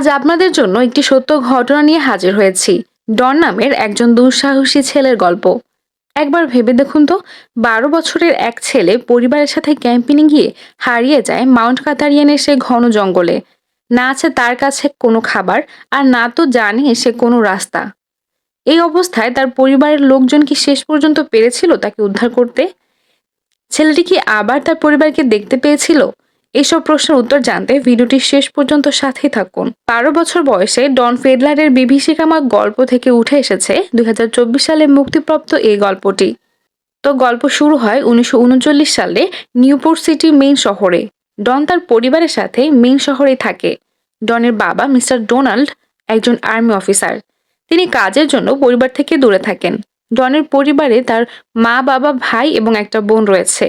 আজ আপনাদের জন্য একটি সত্য ঘটনা নিয়ে হাজির হয়েছি। ডন নামের একজন দুঃসাহসী ছেলের গল্প। একবার ভেবে দেখুন তো, বারো বছরের এক ছেলে পরিবারের সাথে ক্যাম্পিনে গিয়ে হারিয়ে যায় মাউন্ট কাতারিয়ানের সে ঘন জঙ্গলে। না আছে তার কাছে কোনো খাবার আর না তো জানে সে কোনো রাস্তা। এই অবস্থায় তার পরিবারের লোকজন কি শেষ পর্যন্ত পেরেছিল তাকে উদ্ধার করতে? ছেলেটি কি আবার তার পরিবারকে দেখতে পেয়েছিল? এইসব প্রশ্নের উত্তর জানতে ভিডিওটি শেষ পর্যন্ত সাথেই থাকুন। বারো বছর বয়সে ডন ফেডলারের বিভীষিকামা গল্প থেকে উঠে এসেছে দু হাজার চব্বিশ সালে মুক্তিপ্রাপ্ত এই গল্পটি। তো গল্প শুরু হয় উনিশশো উনচল্লিশ সালে নিউপোর্ট সিটি মেইন শহরে। ডন তার পরিবারের সাথে মেইন শহরেই থাকে। ডনের বাবা মিস্টার ডোনাল্ড একজন আর্মি অফিসার। তিনি কাজের জন্য পরিবার থেকে দূরে থাকেন। ডনের পরিবারে তার মা, বাবা, ভাই এবং একটা বোন রয়েছে।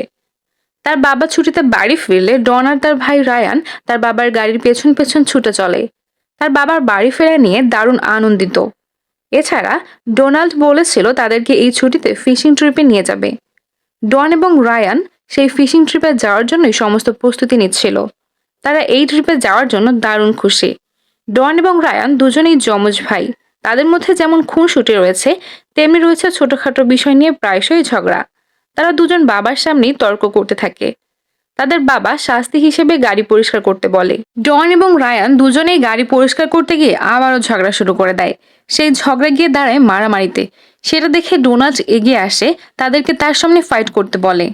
তার বাবা ছুটিতে বাড়ি ফিরলে ডন আর তার ভাই রায়ান তার বাবার গাড়ির পেছন পেছন ছুটে চলে। তার বাবার বাড়ি ফেরা নিয়ে দারুণ আনন্দিত। এছাড়া ডোনাল্ড বলেছিল তাদেরকে এই ছুটিতে ফিশিং ট্রিপে নিয়ে যাবে। ডন এবং রায়ান সেই ফিশিং ট্রিপে যাওয়ার জন্যই সমস্ত প্রস্তুতি নিচ্ছিল। তারা এই ট্রিপে যাওয়ার জন্য দারুণ খুশি। ডন এবং রায়ান দুজনেই যমজ ভাই। তাদের মধ্যে যেমন খুনসুটি রয়েছে, তেমনি রয়েছে ছোটখাটো বিষয় নিয়ে প্রায়শই ঝগড়া। তারা দুজন বাবার সামনেই তর্ক করতে থাকে। তাদের বাবা শাস্তি হিসেবে গাড়ি পরিষ্কার করতে বলে। ডন এবং রায়ান দুজনেই গাড়ি পরিষ্কার করতে গিয়ে আবারও ঝগড়া শুরু করে দেয়। সেই ঝগড়া গিয়ে দাঁড়ায় মারামারিতে। সেটা দেখে ডোনাল্ড এগিয়ে আসে, তাদেরকে তার সামনে ফাইট করতে বলে।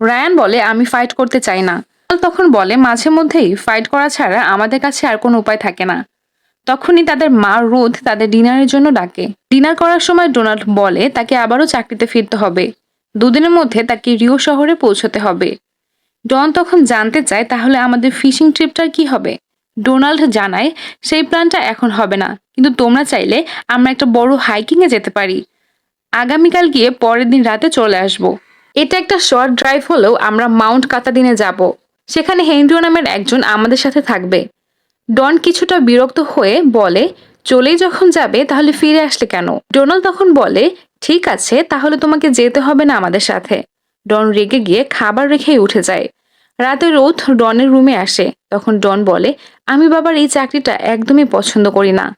রায়ান বলে, আমি ফাইট করতে চাই না। তখন বলে, মাঝে মধ্যেই ফাইট করা ছাড়া আমাদের কাছে আর কোনো উপায় থাকে না। তখনই তাদের মা রোদ তাদের ডিনারের জন্য ডাকে। ডিনার করার সময় ডোনাল্ড বলে, তাকে আবারও চাকরিতে ফিরতে হবে। দুদিনের মধ্যে তাকে রিও শহরে পৌঁছতে হবে। ডন তখন জানতে চায় তাহলে আমাদের ফিশিং ট্রিপটার কি হবে? ডোনাল্ড জানায়, সেই প্ল্যানটা এখন হবে না, কিন্তু তোমরা চাইলে আমরা একটা বড় হাইকিংয়ে যেতে পারি। আগামীকাল গিয়ে পরের দিন রাতে চলে আসব। এটা একটা শর্ট ড্রাইভ হলেও আমরা মাউন্ট কাতাদিনে যাব। সেখানে হেনরিও নামের একজন আমাদের সাথে থাকবে। ডন কিছুটা বিরক্ত হয়ে বলে, চলেই যখন যাবে তাহলে ফিরে আসলে কেন? ডোনাল্ড তখন বলে ঠিক আছে, তাহলে তোমাকে যেতে হবে না আমাদের সাথে। ডন রেগে গিয়ে খাবার রেখেই উঠে যায়। রাতে রোদ ডনের রুমে আসে। তখন ডন বলে, আমি বাবার এই চাকরিটা একদমই পছন্দ করি না।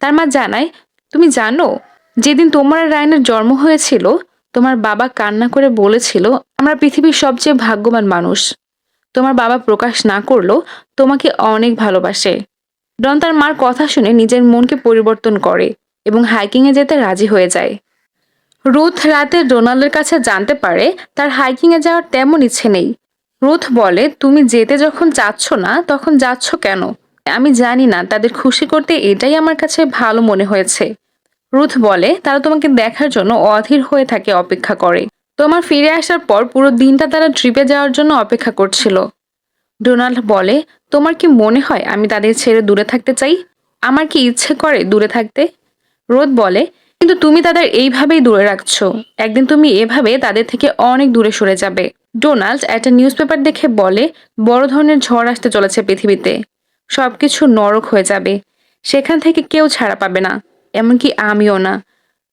তার মা জানায়, তুমি জানো, যেদিন তোমার রায়নের জন্ম হয়েছিল, তোমার বাবা কান্না করে বলেছিল, আমরা পৃথিবীর সবচেয়ে ভাগ্যবান মানুষ। তোমার বাবা প্রকাশ না করলেও তোমাকে অনেক ভালোবাসে। ডন তার মার কথা শুনে নিজের মনকে পরিবর্তন করে এবং হাইকিংয়ে যেতে রাজি হয়ে যায়। রুথ রাতে ডোনাল্ডের কাছে জানতে পারে তার হাইকিংয়ে যাওয়ার তেমন ইচ্ছে নেই। রুথ বলে, তুমি যেতে যখন চাচ্ছ না, তখন যাচ্ছ কেন? আমি জানি না, তাদের খুশি করতে এটাই আমার কাছে ভালো মনে হয়েছে। রুথ বলে, তারা তোমাকে দেখার জন্য অধীর হয়ে থাকে অপেক্ষা করে। তোমার ফিরে আসার পর পুরো দিনটা তারা ট্রিপে যাওয়ার জন্য অপেক্ষা করছিল। ডোনাল্ড বলে, তোমার কি মনে হয় আমি তাদের ছেড়ে দূরে থাকতে চাই? আমার কি ইচ্ছে করে দূরে থাকতে? রোদ বলে কিন্তু তুমি তাদের এইভাবেই দূরে রাখছো। একদিন তুমি এভাবে তাদের থেকে অনেক দূরে সরে যাবে। ডোনাল্ড একটা নিউজ পেপার দেখে বলে, বড় ধরনের ঝড় আসতে চলেছে পৃথিবীতে। সবকিছু নরক হয়ে যাবে। সেখান থেকে কেউ ছাড়া পাবে না, এমনকি আমিও না।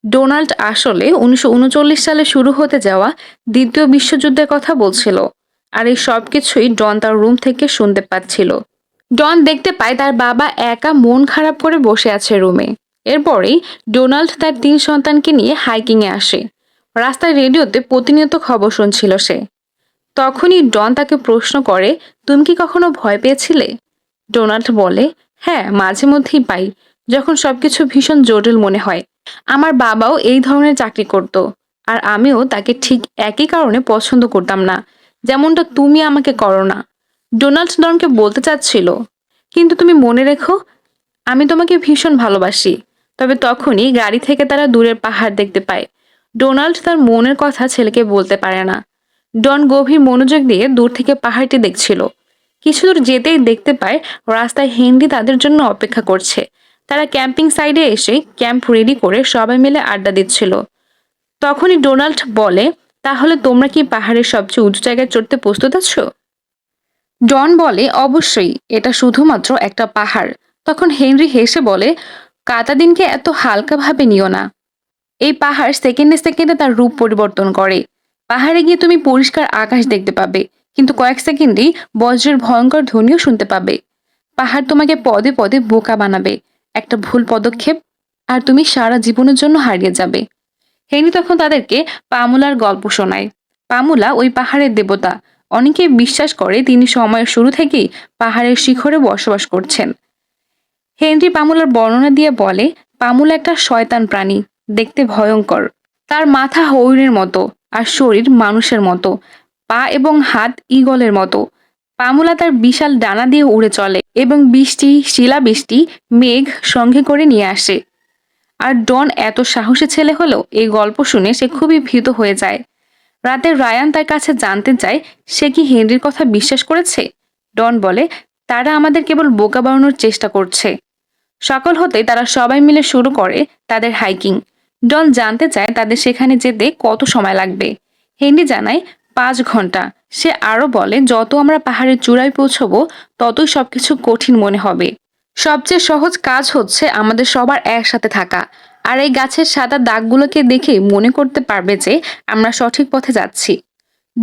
ডোনাল্ড আসলে উনিশশো উনচল্লিশ সালে শুরু হতে যাওয়া দ্বিতীয় বিশ্বযুদ্ধের কথা বলছিল, আর এই সব কিছুই ডন তার রুম থেকে শুনতে পাচ্ছিল। ডন দেখতে পায় তার বাবা একা মন খারাপ করে বসে আছে রুমে। এরপরেই ডোনাল্ড তার তিন সন্তানকে নিয়ে হাইকিংয়ে আসে। রাস্তায় রেডিওতে প্রতিনিয়ত খবর শুনছিল সে। তখনই ডন তাকে প্রশ্ন করে, তুমি কি কখনো ভয় পেয়েছিলে? ডোনাল্ড বলে হ্যাঁ মাঝে মধ্যেই পাই। যখন সবকিছু ভীষণ জটিল মনে হয়। আমার বাবাও এই ধরনের চাকরি করত, আর আমিও তাকে ঠিক একই কারণে পছন্দ করতাম না। যেমনটা তুমি আমাকে করো না। ডোনাল্ড ডনকে বলতে চাচ্ছিল, কিন্তু তুমি মনে রেখো, আমি তোমাকে ভীষণ ভালোবাসি। তবে তখনই গাড়ি থেকে তারা দূরের পাহাড় দেখতে পায়। ডোনাল্ড তার মনের কথা ছেলেকে বলতে পারে না। ডন গভীর মনোযোগ দিয়ে দূর থেকে পাহাড়টি দেখছিল। কিছু দূর যেতেই দেখতে পায়, রাস্তায় হেনরি তাদের জন্য অপেক্ষা করছে। তারা ক্যাম্পিং সাইডে এসে ক্যাম্প রেডি করে সবাই মিলে আড্ডা দিচ্ছিল। তখনই ডোনাল্ড বলে, তাহলে তোমরা কি পাহাড়ের সবচেয়ে উঁচু জায়গায় চড়তে প্রস্তুত আছো? ডন বলে, অবশ্যই, এটা শুধুমাত্র একটা পাহাড়। তখন হেনরি হেসে বলে কাতাদিনকে এত হালকাভাবে নিও না। এই পাহাড় সেকেন্ডে সেকেন্ডে তার রূপ পরিবর্তন করে। পাহাড়ে গিয়ে তুমি পরিষ্কার আকাশ দেখতে পাবে, কিন্তু কয়েক সেকেন্ডেই বজ্রের ভয়ঙ্কর ধ্বনিও শুনতে পাবে। পাহাড় তোমাকে পদে পদে বোকা বানাবে, একটা ভুল পদক্ষেপ, আর তুমি সারা জীবনের জন্য হারিয়ে যাবে। হেনি তখন তাদেরকে পামুলার গল্প শোনায়। পামুলা ওই পাহাড়ের দেবতা। অনেকে বিশ্বাস করে তিনি সময়ের শুরু থেকেই পাহাড়ের শিখরে বসবাস করছেন। হেনরি পামুলার বর্ণনা দিয়ে বলে পামুলা একটা শয়তান প্রাণী, দেখতে ভয়ঙ্কর। তার মাথা হরিণের মতো আর শরীর মানুষের মতো, পা এবং হাত ঈগলের মতো। পামুলা তার বিশাল ডানা দিয়ে উড়ে চলে এবং বৃষ্টি, শিলাবৃষ্টি, মেঘ সঙ্গে করে নিয়ে আসে। আর ডন এত সাহসী ছেলে হলেও এই গল্প শুনে সে খুবই ভীত হয়ে যায়। রাতে রায়ান তার কাছে জানতে চায়, সে কি হেনরির কথা বিশ্বাস করেছে? ডন বলে, তারা আমাদের কেবল বোকা বানানোর চেষ্টা করছে। সকাল হতে তারা সবাই মিলে শুরু করে তাদের হাইকিং ডন জানতে চায় তাদের সেখানে যেতে কত সময় লাগবে। হেনরি জানায়, পাঁচ ঘণ্টা। সে আরও বলে, যত আমরা পাহাড়ের চূড়ায় পৌঁছবো, ততই সবকিছু কঠিন মনে হবে। সবচেয়ে সহজ কাজ হচ্ছে আমাদের সবার একসাথে থাকা। আর এই গাছের সাদা দাগগুলোকে দেখে মনে করতে পারবে যে আমরা সঠিক পথে যাচ্ছি।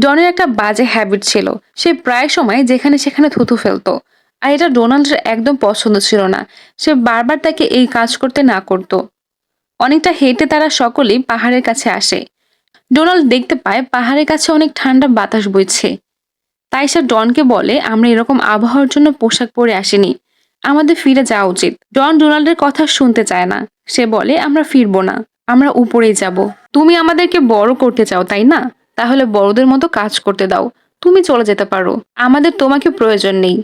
ডনের একটা বাজে হ্যাবিট ছিল। সে প্রায় সময় যেখানে সেখানে থুথু ফেলতো। আর এটা ডোনাল্ডের একদম পছন্দ ছিল না। সে বারবার তাকে এই কাজ করতে না করত। অনেকটা হেঁটে তারা সকলেই পাহাড়ের কাছে আসে। ডোনাল্ড দেখতে পায় পাহাড়ের কাছে অনেক ঠান্ডা বাতাস বইছে। তাই সে ডনকে বলে, আমরা এরকম আবহাওয়ার জন্য পোশাক পরে আসিনি। আমাদের ফিরে যাওয়া উচিত। ডন ডোনাল্ডের কথা শুনতে চায় না। সে বলে, আমরা ফিরবো না। আমরা উপরেই যাব। তুমি আমাদেরকে বড় করতে চাও, তাই না? তাহলে বড়দের মতো কাজ করতে দাও। তুমি চলে যেতে পারো। আমাদের তোমাকে প্রয়োজন নেই।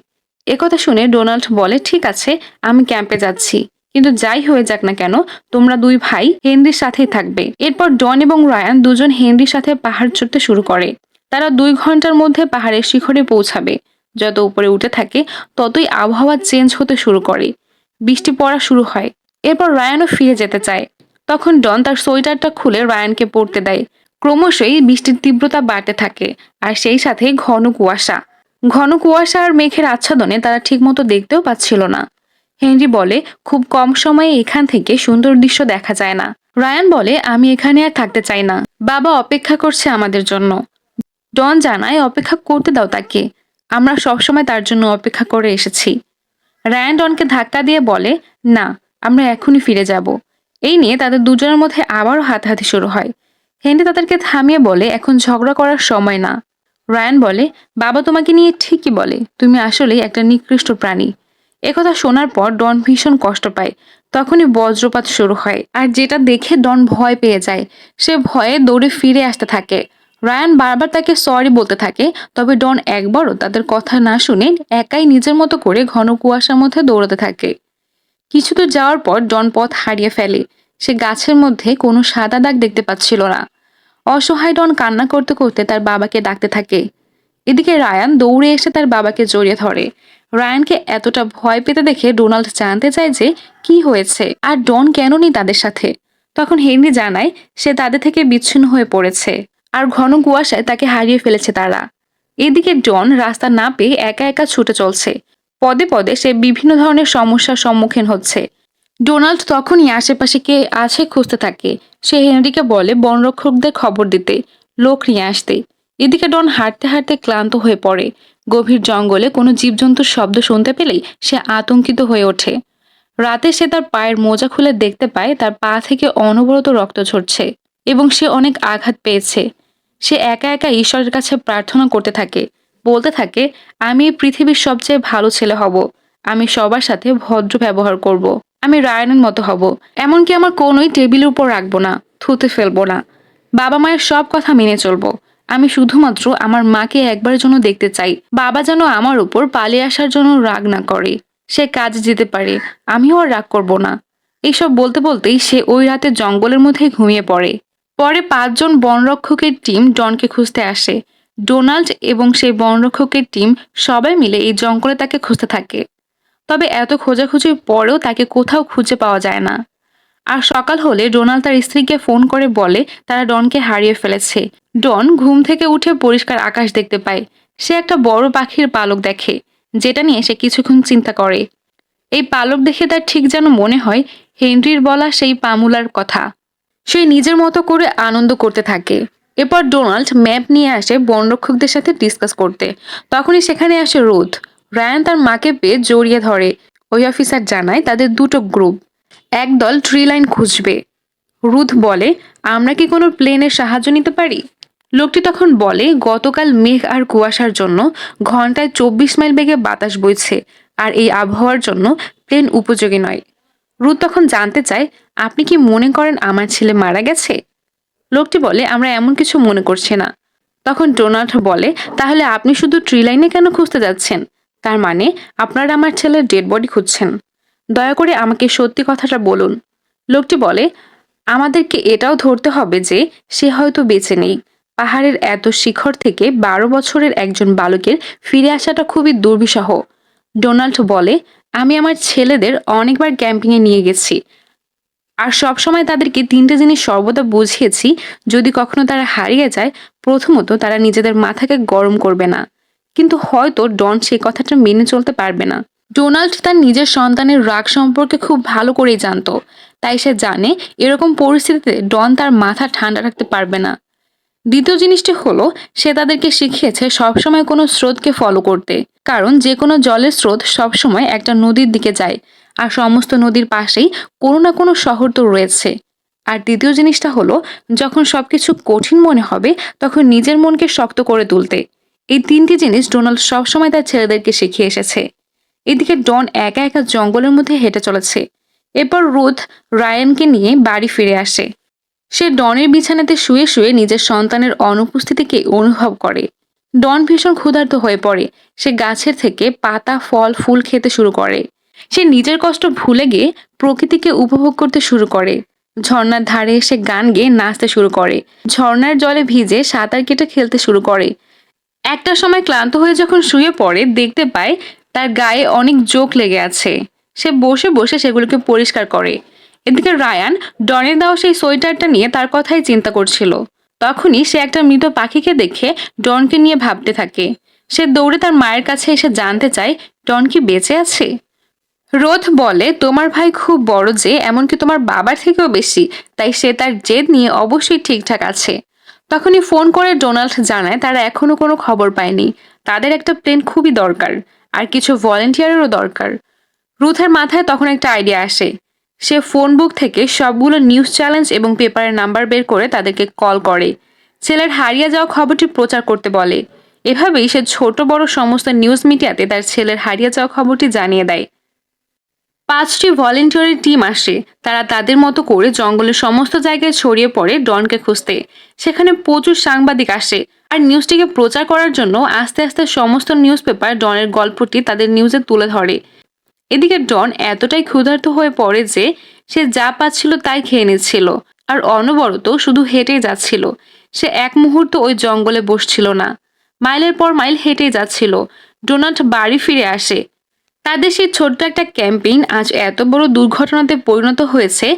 একথা শুনে ডোনাল্ড বলে, ঠিক আছে, আমি ক্যাম্পে যাচ্ছি। কিন্তু যাই হয়ে যাক না কেন, তোমরা দুই ভাই হেনরির সাথেই থাকবে। এরপর ডন এবং রায়ান দুজন হেনরির সাথে পাহাড় চড়তে শুরু করে। তারা দুই ঘণ্টার মধ্যে পাহাড়ের শিখরে পৌঁছাবে। যত উপরে উঠে থাকে, ততই আবহাওয়া চেঞ্জ হতে শুরু করে। বৃষ্টি পড়া শুরু হয়। এরপর রায়ানও ফিরে যেতে চায়। তখন ডন তার সোয়েটারটা খুলে রায়ানকে পরতে দেয়। ক্রমশই বৃষ্টির তীব্রতা বাড়তে থাকে, আর সেই সাথে ঘন কুয়াশা। ঘন কুয়াশা আর মেঘের আচ্ছাদনে তারা ঠিকমতো দেখতেও পাচ্ছিল না। হেনরি বলে, খুব কম সময়ে এখান থেকে সুন্দর দৃশ্য দেখা যায় না। রায়ান বলে, আমি এখানে আর থাকতে চাই না। বাবা অপেক্ষা করছে আমাদের জন্য। ডন জানায়, অপেক্ষা করতে দাও তাকে। আমরা সবসময় তার জন্য অপেক্ষা করে এসেছি। রায়ান ডনকে ধাক্কা দিয়ে বলে, না, আমরা এখনই ফিরে যাব। এই নিয়ে তাদের দুজনের মধ্যে আবারও হাতাহাতি শুরু হয়। হেনরি তাদেরকে থামিয়ে বলে, এখন ঝগড়া করার সময় না। রায়ান বলে, বাবা তোমাকে নিয়ে ঠিকই বলে, তুমি আসলেই একটা নিকৃষ্ট প্রাণী। একথা শোনার পর ডন ভীষণ কষ্ট পায়। তখনই বজ্রপাত শুরু হয়, আর যেটা দেখে ডন ভয় পেয়ে যায়, সে ভয়ে দৌড়ে ফিরে আসতে থাকে। রায়ান বারবার তাকে সরি বলতে থাকে, তবে ডন একবারও তাদের কথা না শুনে একাই নিজের মতো করে ঘন কুয়াশার মধ্যে দৌড়াতে থাকে। কিছু দূর যাওয়ার পর ডন পথ হারিয়ে ফেলে। সে গাছের মধ্যে কোনো সাদা দাগ দেখতে পাচ্ছিল না। অসহায় ডন কান্না করতে করতে তার বাবাকে ডাকতে থাকে। এদিকে রায়ান দৌড়ে এসে তার বাবাকে জড়িয়ে ধরে। রায়ানকে এতটা ভয় পেতে দেখে ডোনাল্ড জানতে চায় যে কি হয়েছে আর ডন কেন নেই তাদের সাথে। তখন হেনরি জানায় সে তাদের থেকে বিচ্ছিন্ন হয়ে পড়েছে আর ঘন কুয়াশায় তাকে হারিয়ে ফেলেছে তারা। এদিকে ডন রাস্তা না পেয়ে একা একা ছুটে চলছে। পদে পদে সে বিভিন্ন ধরনের সমস্যার সম্মুখীন হচ্ছে। ডোনাল্ড তখনই আশেপাশে কে আছে খুঁজতে থাকে। সে হেনরিকে বলে, বনরক্ষকদের খবর দিতে, লোক নিয়ে আসতে। এদিকে ডন হাঁটতে হাঁটতে ক্লান্ত হয়ে পড়ে। গভীর জঙ্গলে কোনো জীবজন্তুর শব্দ শুনতে পেলেই সে আতঙ্কিত হয়ে ওঠে। রাতে সে তার পায়ের মোজা খুলে দেখতে পায়, তার পা থেকে অনবরত রক্ত ঝরছে এবং সে অনেক আঘাত পেয়েছে। সে একা একা ঈশ্বরের কাছে প্রার্থনা করতে থাকে। বলতে থাকে, আমি এই পৃথিবীর সবচেয়ে ভালো ছেলে হব। আমি সবার সাথে ভদ্র ব্যবহার করব। আমি রায়নের মতো হব। এমনকি আমার কোনোই টেবিলের উপর রাখব না, থুতে ফেলব না। বাবা মায়ের সব কথা মেনে চলবো। আমি শুধুমাত্র আমার মাকে একবার জন্য দেখতে চাই। বাবা যেন আমার উপর পালিয়ে আসার জন্য রাগ না করে। সে কাজে যেতে পারে, আমিও আর রাগ করব না। এইসব বলতে বলতেই সে ওই রাতে জঙ্গলের মধ্যে ঘুমিয়ে পড়ে। পরে পাঁচজন বনরক্ষকের টিম ডনকে খুঁজতে আসে। ডোনাল্ড এবং সেই বনরক্ষকের টিম সবাই মিলে এই জঙ্গলে তাকে খুঁজতে থাকে। তবে এত খোঁজাখুঁজির পরেও তাকে কোথাও খুঁজে পাওয়া যায় না। আর সকাল হলে ডোনাল্ড তার স্ত্রীকে ফোন করে বলে, তারা ডনকে হারিয়ে ফেলেছে। ডন ঘুম থেকে উঠে পরিষ্কার আকাশ দেখতে পায়। সে একটা বড় পাখির পালক দেখে, যেটা নিয়ে সে কিছুক্ষণ চিন্তা করে। এই পালক দেখে তার ঠিক যেন মনে হয়, হেনরির বলা সেই পামুলার কথা। সে নিজের মতো করে আনন্দ করতে থাকে। এরপর ডোনাল্ড ম্যাপ নিয়ে আসে বনরক্ষকদের সাথে ডিসকাস করতে। তখনই সেখানে আসে রোদ। রায়ান তার মাকে পেয়ে জড়িয়ে ধরে। ওই অফিসার জানায় তাদের দুটো গ্রুপ। একদল ট্রি লাইন খুঁজবে। রুথ বলে, আমরা কি কোনো প্লেনের সাহায্য নিতে পারি? লোকটি তখন বলে, গতকাল মেঘ আর কুয়াশার জন্য ঘন্টায় চব্বিশ মাইল বেগে বাতাস বইছে, আর এই আবহাওয়ার জন্য প্লেন উপযোগী নয়। রুথ তখন জানতে চায়, আপনি কি মনে করেন আমার ছেলে মারা গেছে? লোকটি বলে, আমরা এমন কিছু মনে করছি না। তখন ডোনাল্ড বলে, তাহলে আপনি শুধু ট্রি লাইনে কেন খুঁজতে যাচ্ছেন? তার মানে আপনারা আমার ছেলের ডেড বডি খুঁজছেন। দয়া করে আমাকে সত্যি কথাটা বলুন। লোকটি বলে, আমাদেরকে এটাও ধরতে হবে যে সে হয়তো বেঁচে নেই। পাহাড়ের এত শিখর থেকে বারো বছরের একজন বালকের ফিরে আসাটা খুবই দুর্বিষহ। ডোনাল্ড বলে, আমি আমার ছেলেদের অনেকবার ক্যাম্পিংয়ে নিয়ে গেছি। আর সবসময় তাদেরকে তিনটে জিনিস সর্বদা বুঝিয়েছি, যদি কখনো তারা হারিয়ে যায়, প্রথমত তারা নিজেদের মাথাকে গরম করবে না। কিন্তু হয়তো ডন সেই কথাটা মেনে চলতে পারবে না। ডোনাল্ড তার নিজের সন্তানের রাগ সম্পর্কে খুব ভালো করেই জানতো। তাই সে জানে, এরকম পরিস্থিতিতে ডন তার মাথা ঠান্ডা রাখতে পারবে না। দ্বিতীয় জিনিসটি হলো, সে তাদেরকে শিখিয়েছে সবসময় কোনো স্রোতকে ফলো করতে। কারণ যে কোনো জলের স্রোত সবসময় একটা নদীর দিকে যায়, আর সমস্ত নদীর পাশেই কোনো না কোনো শহর তো রয়েছে। আর দ্বিতীয় জিনিসটা হলো, যখন সবকিছু কঠিন মনে হবে, তখন নিজের মনকে শক্ত করে তুলতে। এই তিনটি জিনিস ডোনাল্ড সবসময় তার ছেলেদেরকে শিখিয়ে এসেছে। এদিকে ডন একা একা জঙ্গলের মধ্যে হেঁটে চলেছে। এরপর রুথ রায়ানকে নিয়ে বাড়ি ফিরে আসে। সে ডনের বিছানাতে শুয়ে শুয়ে নিজের সন্তানের অনুপস্থিতিকে অনুভব করে। ডন ভীষণ ক্ষুধার্ত হয়ে পড়ে। সে গাছের থেকে পাতা, ফল, ফুল খেতে শুরু করে। সে নিজের কষ্ট ভুলে গিয়ে প্রকৃতিকে উপভোগ করতে শুরু করে। ঝর্নার ধারে এসে গান গেয়ে নাচতে শুরু করে। ঝর্নার জলে ভিজে সাঁতার কেটে খেলতে শুরু করে। একটা সময় ক্লান্ত হয়ে যখন শুয়ে পড়ে, দেখতে পায় তার গায়ে অনেক জোক লেগে আছে। সে বসে বসে সেগুলোকে পরিষ্কার করে। এদিকে রায়ান ডনের দেওয়া সেই সোয়েটারটা নিয়ে তার কথাই চিন্তা করছিল। তখনই সে একটা মৃত পাখিকে দেখে ডনকে নিয়ে ভাবতে থাকে। সে দৌড়ে তার মায়ের কাছে এসে জানতে চায়, ডন কি বেঁচে আছে? রোধ বলে, তোমার ভাই খুব বড় যে, এমনকি তোমার বাবার থেকেও বেশি, তাই সে তার জেদ নিয়ে অবশ্যই ঠিকঠাক আছে। তখনই ফোন করে ডোনাল্ড জানায় তারা এখনও কোনো খবর পায়নি। তাদের একটা প্লেন খুবই দরকার, আর কিছু ভলেন্টিয়ারেরও দরকার। রুথের মাথায় তখন একটা আইডিয়া আসে। সে ফোন বুক থেকে সবগুলো নিউজ চ্যালেঞ্জ এবং পেপারের নাম্বার বের করে তাদেরকে কল করে। ছেলের হারিয়ে যাওয়া খবরটি প্রচার করতে বলে। এভাবেই সে ছোট বড় সমস্ত নিউজ মিডিয়াতে তার ছেলের হারিয়ে যাওয়া খবরটি জানিয়ে দেয়। পাঁচটি ভলেন্টিয়ারের টিম আসে। তারা তাদের মতো করে জঙ্গলের সমস্ত জায়গায় ছড়িয়ে পড়ে ডনকে খুঁজতে। সেখানে প্রচুর সাংবাদিক আসে। আর নিউজটিকে প্রচার করার জন্য আস্তে আস্তে সমস্ত নিউজ পেপার ডনের গল্পটি তাদের নিউজে তুলে ধরে। এদিকে ডন এতটাই ক্ষুধার্ত হয়ে পড়ে যে সে যা পাচ্ছিল তাই খেয়ে নিচ্ছিল। আর অনবরত শুধু হেঁটেই যাচ্ছিল। সে এক মুহূর্ত ওই জঙ্গলে বসছিল না। মাইলের পর মাইল হেঁটেই যাচ্ছিল। ডোনাল্ড বাড়ি ফিরে আসে। তাদের সেই ছোট্ট একটা ক্যাম্পেইন আজ এত বড় দুর্ঘটনাতে পরিণত হয়েছে,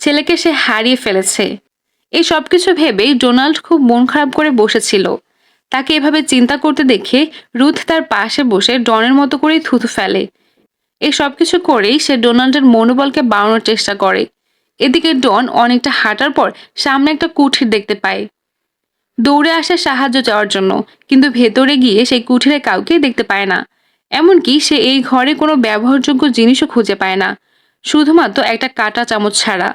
ছেলেকে সে হারিয়ে ফেলেছে। এই সব কিছু ভেবেই ডোনাল্ড খুব মন খারাপ করে বসেছিল। তাকে এভাবে চিন্তা করতে দেখে রুথ তার পাশে বসে ডনের মতো করেই থুথু ফেলে। এই সব কিছু করেই সে ডোনাল্ডের মনোবলকে বাড়ানোর চেষ্টা করে। এদিকে ডন অনেকটা হাঁটার পর সামনে একটা কুঠির দেখতে পায়। দৌড়ে আসে সাহায্য চাওয়ার জন্য, কিন্তু ভেতরে গিয়ে সেই কুঠিরে কাউকে দেখতে পায় না। এমনকি সে এই ঘরে কোনো ব্যবহারযোগ্য জিনিসও খুঁজে পায় না, শুধুমাত্র একটা কাটা চামচ ছাড়া।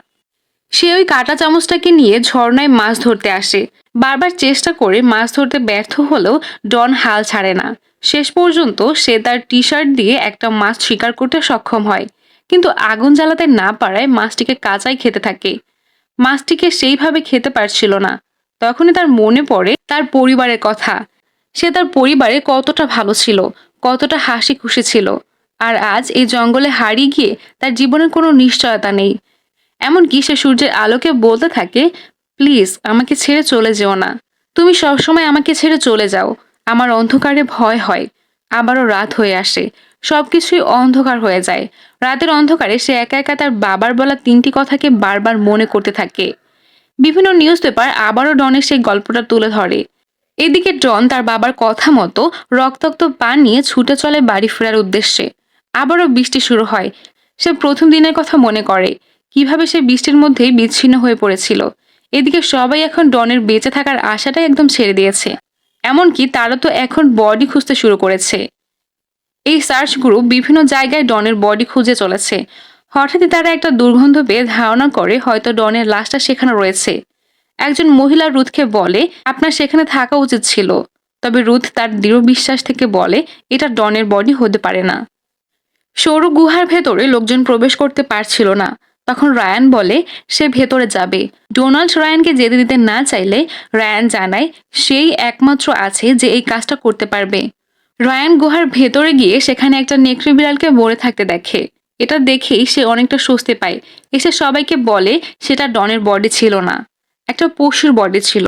সে ওই কাটা চামচটাকে নিয়ে ঝর্ণায় মাছ ধরতে আসে। বারবার চেষ্টা করে মাছ ধরতে ব্যর্থ হলেও ডন হাল ছাড়ে না। শেষ পর্যন্ত সে তার টি শার্ট দিয়ে একটা মাছ শিকার করতে সক্ষম হয়, কিন্তু আগুন জ্বালাতে না পারায় মাছটিকে কাঁচাই খেতে থাকে। মাছটিকে সেইভাবে খেতে পারছিল না। তখনই তার মনে পড়ে তার পরিবারের কথা। সে তার পরিবারে কতটা ভালো ছিল কতটা হাসি খুশি ছিল। আর আজ এই জঙ্গলে হারিয়ে গিয়ে তার জীবনের কোনো নিশ্চয়তা নেই। এমনকি সে সূর্যের আলোকে বলতে থাকে, প্লিজ, আমাকে ছেড়ে চলে যেও না। তুমি সবসময় আমাকে ছেড়ে চলে যাও। আমার অন্ধকারে ভয় হয়। আবারও রাত হয়ে আসে। সবকিছুই অন্ধকার হয়ে যায়। রাতের অন্ধকারে সে একা একা তার বাবার বলা তিনটি কথাকে বারবার মনে করতে থাকে। বিভিন্ন নিউজ পেপার আবারও ডনের সেই গল্পটা তুলে ধরে। এদিকে ডন তার বাবার কথা মতো রক্তাক্ত পা নিয়ে ছুটে চলে বাড়ি ফেরার উদ্দেশ্যে। আবারও বৃষ্টি শুরু হয়। সে প্রথম দিনের কথা মনে করে, কীভাবে সে বৃষ্টির মধ্যেই বিচ্ছিন্ন হয়ে পড়েছিল। এদিকে সবাই এখন ডনের বেঁচে থাকার আশাটাই একদম ছেড়ে দিয়েছে। এমনকি তারা তো এখন বডি খুঁজতে শুরু করেছে। এই সার্চ গ্রুপ বিভিন্ন জায়গায় ডনের বডি খুঁজে চলেছে। হঠাৎই তারা একটা দুর্গন্ধ পেয়ে ধারণা করে হয়তো ডনের লাশটা সেখানে রয়েছে। একজন মহিলা রুথকে বলে, আপনার সেখানে থাকা উচিত ছিল। তবে রুথ তার দৃঢ় বিশ্বাস থেকে বলে, এটা ডনের বডি হতে পারে না। সরু গুহার ভেতরে লোকজন প্রবেশ করতে পারছিল না। তখন রায়ান বলে, সে ভেতরে যাবে। ডোনাল্ড রায়ানকে যেতে দিতে না চাইলে রায়ান জানায়, সেই একমাত্র আছে যে এই কাজটা করতে পারবে। রায়ান গুহার ভেতরে গিয়ে সেখানে একটা নেকড়ে বিড়ালকে মরে থাকতে দেখে। এটা দেখেই সে অনেকটা স্বস্তি পায়। এসে সবাইকে বলে, সেটা ডনের বডি ছিল না। একটা পশুর বডি ছিল।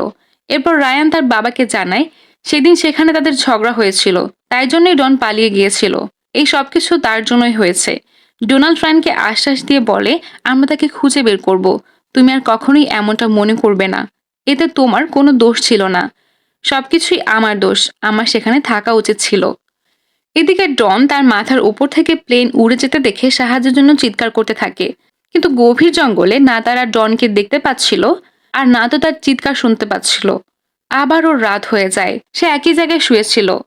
এরপর রায়ান তার বাবাকে জানায়, সেদিন সেখানে তাদের ঝগড়া হয়েছিল, তাই জন্যই ডন পালিয়ে গিয়েছিল। এই সব কিছু তার জন্যই হয়েছে। ডোনাল্ড ট্রায়ানকে আশ্বাস দিয়ে বলে, আমরা তাকে খুঁজে বের করব। তুমি আর কখনোই এমনটা মনে করবে না। এতে তোমার কোনো দোষ ছিল না। সবকিছুই আমার দোষ। আমার সেখানে থাকা উচিত ছিল এদিকে ডন তার মাথার উপর থেকে প্লেন উড়ে যেতে দেখে সাহায্যের জন্য চিৎকার করতে থাকে। কিন্তু গভীর জঙ্গলে না তারা ডনকে দেখতে পাচ্ছিল আর না তো তার চিৎকার শুনতে পাচ্ছিল। আবারও রাত হয়ে যায়। সে একই জায়গায় শুয়েছিল।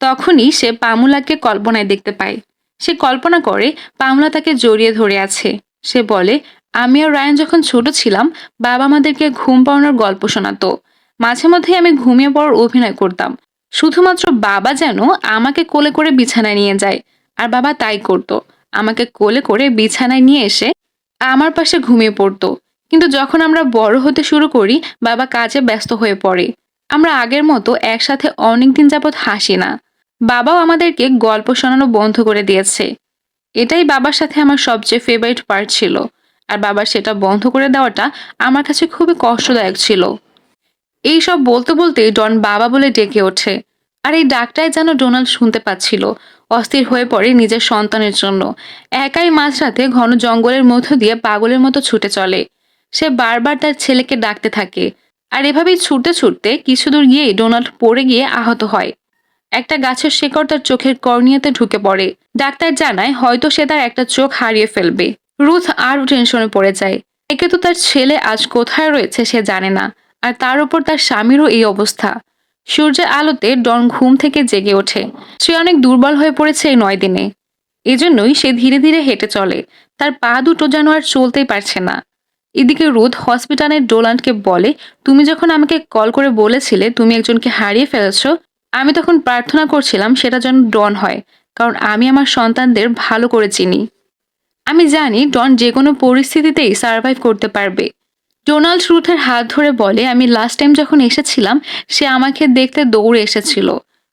তখনই সে পামুলাকে কল্পনায় দেখতে পায়। সে কল্পনা করে পামলা তাকে জড়িয়ে ধরে আছে। সে বলে, আমি আর রায়ান যখন ছোট ছিলাম, বাবা আমাদেরকে ঘুম পাওয়ানোর গল্প শোনাতো। মাঝে মধ্যে আমি ঘুমিয়ে পড়ার অভিনয় করতাম। শুধুমাত্র বাবা যেন আমাকে কোলে করে বিছানায় নিয়ে যায়। আর বাবা তাই করত। আমাকে কোলে করে বিছানায় নিয়ে এসে আমার পাশে ঘুমিয়ে পড়তো। কিন্তু যখন আমরা বড় হতে শুরু করি, বাবা কাজে ব্যস্ত হয়ে পড়ে। আমরা আগের মতো একসাথে অনেকদিন যাবৎ হাসি না। বাবাও আমাদেরকে গল্প শোনানো বন্ধ করে দিয়েছে। এটাই বাবার সাথে আমার সবচেয়ে ফেভারিট পার্ট ছিল। আর বাবার সেটা বন্ধ করে দেওয়াটা আমার কাছে খুবই কষ্টদায়ক ছিল। এই সব বলতে বলতে ডন বাবা বলে ডেকে ওঠে। আর এই ডাকটাই যেন ডোনাল্ড শুনতে পাচ্ছিল, অস্থির হয়ে পড়ে নিজের সন্তানের জন্য। একাই মাঝরাতে ঘন জঙ্গলের মধ্য দিয়ে পাগলের মতো ছুটে চলে। সে বারবার তার ছেলেকে ডাকতে থাকে। আর এভাবেই ছুটতে ছুটতে কিছু দূর গিয়েই ডোনাল্ড পড়ে গিয়ে আহত হয়। একটা গাছের শেকড় তার চোখের কর্নিয়াতে ঢুকে পড়ে। ডাক্তার জানায় হয়তো সে তার একটা চোখ হারিয়ে ফেলবে। রুথ আরও টেনশনে পড়ে যায়। একে তো তার ছেলে আজ কোথায় রয়েছে সে জানে না, আর তার উপর তার স্বামীরও এই অবস্থা। সূর্যের আলোতে ডন ঘুম থেকে জেগে ওঠে। সে অনেক দুর্বল হয়ে পড়েছে এই নয় দিনে। এজন্যই সে ধীরে ধীরে হেঁটে চলে। তার পা দুটো যেন আর চলতেই পারছে না। এদিকে রুথ হসপিটালের ডোলান্ডকে বলে, তুমি যখন আমাকে কল করে বলেছিলে তুমি একজনকে হারিয়ে ফেলেছো, আমি তখন প্রার্থনা করছিলাম সেটা যেন ডন হয়, কারণ আমি আমার সন্তানদের ভালো করে চিনি। আমি জানি ডন যে কোনো পরিস্থিতিতেই সার্ভাইভ করতে পারবে। ডোনাল্ড রুথের হাত ধরে বলে, আমি লাস্ট টাইম যখন এসেছিলাম, সে আমাকে দেখতে দৌড়ে এসেছিল।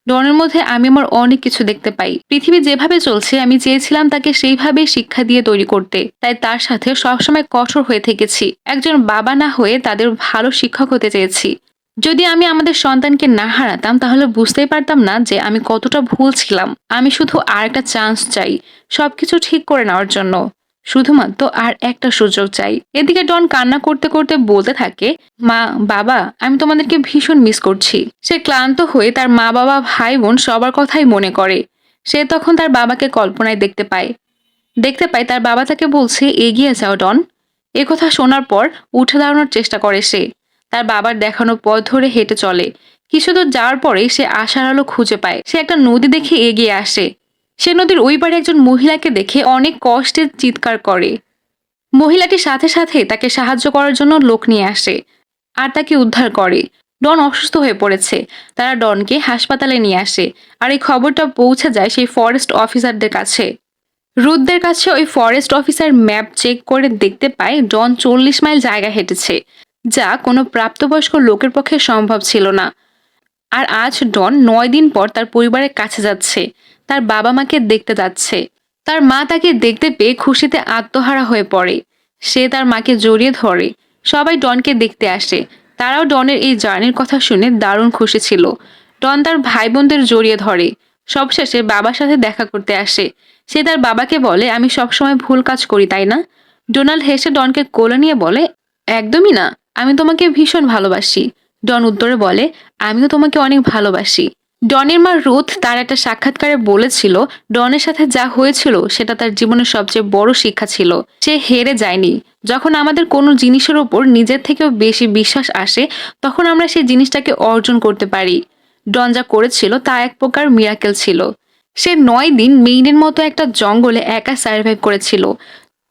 ডনের মধ্যে আমি আমার অনেক কিছু দেখতে পাই। পৃথিবী যেভাবে চলছে, আমি চেয়েছিলাম তাকে সেইভাবেই শিক্ষা দিয়ে তৈরি করতে। তাই তার সাথে সবসময় কঠোর হয়ে থেকেছি। একজন বাবা না হয়ে তাদের ভালো শিক্ষক হতে চেয়েছি। যদি আমি আমাদের সন্তানকে না হারাতাম, তাহলে বুঝতেই পারতাম না যে আমি কতটা ভুল ছিলাম। আমি শুধু আর একটা চান্স চাই, সবকিছু ঠিক করে নেওয়ার জন্য। শুধুমাত্র আর একটা সুযোগ চাই। এদিকে ডন কান্না করতে করতে বলতে থাকে, মা, বাবা, আমি তোমাদেরকে ভীষণ মিস করছি। সে ক্লান্ত হয়ে তার মা বাবা ভাই বোন সবার কথাই মনে করে। সে তখন তার বাবাকে কল্পনায় দেখতে পায়। দেখতে পায় তার বাবা তাকে বলছে, এগিয়ে যাও ডন। কথা শোনার পর উঠে দাঁড়ানোর চেষ্টা করে সে। তার বাবার দেখানো পথ ধরে হেঁটে চলে। কিছু দূর যাওয়ার পরেই সে আশার আলো খুঁজে পায়। সে একটা নদী দেখে এগিয়ে আসে। সে নদীর ওই পারে একজন মহিলাকে দেখে অনেক কষ্টে চিৎকার করে। মহিলাটি সাথে সাথে তাকে সাহায্য করার জন্য লোক নিয়ে আসে আর তাকে উদ্ধার করে। ডন অসুস্থ হয়ে পড়েছে। তারা ডনকে হাসপাতালে নিয়ে আসে আর এই খবরটা পৌঁছে যায় সেই ফরেস্ট অফিসারদের কাছে। রুদদের কাছে ওই ফরেস্ট অফিসার ম্যাপ চেক করে দেখতে পায় ডন চল্লিশ মাইল জায়গা হেঁটেছে, যা কোনো প্রাপ্তবয়স্ক লোকের পক্ষে সম্ভব ছিল না। আর আজ ডন নয় দিন পর তার পরিবারের কাছে যাচ্ছে। তার বাবা মাকে দেখতে যাচ্ছে। তার মা তাকে দেখতে পেয়ে খুশিতে আত্মহারা হয়ে পড়ে। সে তার মাকে জড়িয়ে ধরে। সবাই ডনকে দেখতে আসে। তারাও ডনের এই জার্নির কথা শুনে দারুণ খুশি ছিল। ডন তার ভাই বোনদের জড়িয়ে ধরে। সবশেষে বাবার সাথে দেখা করতে আসে। সে তার বাবাকে বলে, আমি সবসময় ভুল কাজ করি, তাই না? ডোনাল্ড হেসে ডনকে কোলে নিয়ে বলে, একদমই না। আমি তোমাকে ভীষণ ভালোবাসি। ডন উত্তরে বলে, আমিও তোমাকে অনেক ভালোবাসি। ডনের মা রুথ তার একটা সাক্ষাৎকারে বলেছিল, ডনের সাথে যা হয়েছিল সেটা তার জীবনের সবচেয়ে বড় শিক্ষা ছিল। সে হেরে যায়নি। যখন আমাদের কোনো জিনিসের ওপর নিজের থেকেও বেশি বিশ্বাস আসে, তখন আমরা সেই জিনিসটাকে অর্জন করতে পারি। ডন যা করেছিল তা এক প্রকার মিরাকেল ছিল। সে নয় দিন মেইনের মতো একটা জঙ্গলে একা সার্ভাইভ করেছিল।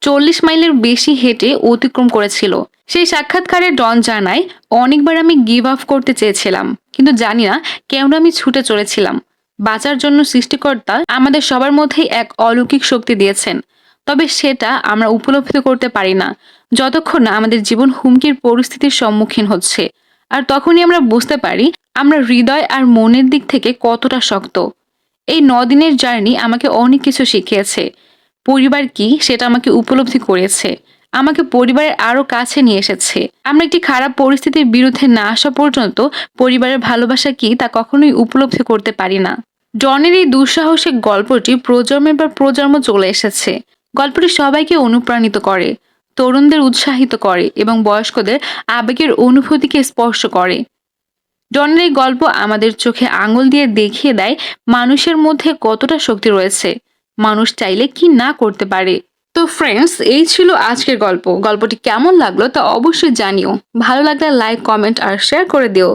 চল্লিশ মাইলের বেশি হেঁটে অতিক্রম করেছিল। সেই সাক্ষাৎকারে ডন জানায়, অনেকবার আমি গিভ আপ করতে চেয়েছিলাম। কিন্তু জানি না কেন আমি ছুটে চলেছিলাম। বাঁচার জন্য সৃষ্টিকর্তা আমাদের সবার মধ্যেই এক অলৌকিক শক্তি দিয়েছেন। তবে সেটা আমরা উপলব্ধি করতে পারি না, যতক্ষণ না আমাদের জীবন হুমকির পরিস্থিতির সম্মুখীন হচ্ছে। আর তখনই আমরা বুঝতে পারি আমরা হৃদয় আর মনের দিক থেকে কতটা শক্ত। এই দিনের জার্নি আমাকে অনেক কিছু শিখিয়েছে। পরিবার কি সেটা আমাকে উপলব্ধি করেছে। আমাকে পরিবারের আরও কাছে নিয়ে এসেছে। আমরা একটি খারাপ পরিস্থিতির বিরুদ্ধে না আসা পর্যন্ত পরিবারের ভালোবাসা কি তা কখনোই উপলব্ধি করতে পারি না। ডনের এই দুঃসাহসিক গল্পটি প্রজন্মের পর প্রজন্ম চলে এসেছে। গল্পটি সবাইকে অনুপ্রাণিত করে, তরুণদের উৎসাহিত করে এবং বয়স্কদের আবেগের অনুভূতিকে স্পর্শ করে। ডনের এই গল্প আমাদের চোখে আঙুল দিয়ে দেখিয়ে দেয় মানুষের মধ্যে কতটা শক্তি রয়েছে। মানুষ চাইলে কি না করতে পারে? তো ফ্রেন্ডস এই ছিল আজকের গল্প। গল্পটি কেমন লাগল তা অবশ্যই জানিও। ভালো লাগলে লাইক কমেন্ট আর শেয়ার করে দিও।